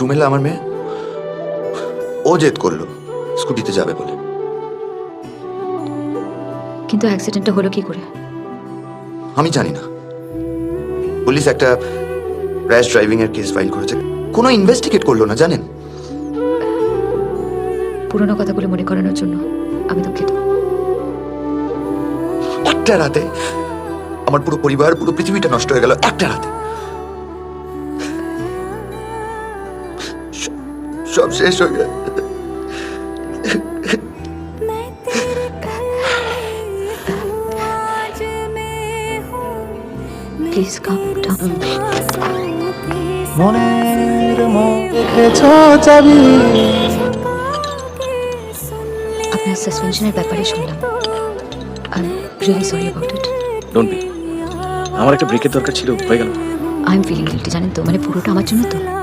রুমেলা আমার মেয়ে। ও জেদ করল স্কুটিতে যাবে বলে। কিন্তু অ্যাক্সিডেন্টটা হলো কি করে? আমি জানি না। পুলিশ একটা র্যাশ ড্রাইভিং এর কেস ফাইল করেছে। কোনো ইনভেস্টিগেট করল না জানেন? পুরোনো কথাগুলো মনে করানোর জন্য আমি দুঃখিত। একটা রাতে আমার পুরো পরিবার পুরো পৃথিবীটা নষ্ট হয়ে গেল একটা রাতে। সব- শেষ হয়ে গেল প্লিজ কাম ডাউন মনের চাবি। আপনার সাসপেনশনের ব্যাপারে শুনলাম। I am really sorry about it don't be আমার একটা ব্রেকের দরকার ছিল হয়ে গেল। আই এম ফিলিং গিল্টি জানেন তো? মানে পুরোটা আমার জন্য তো।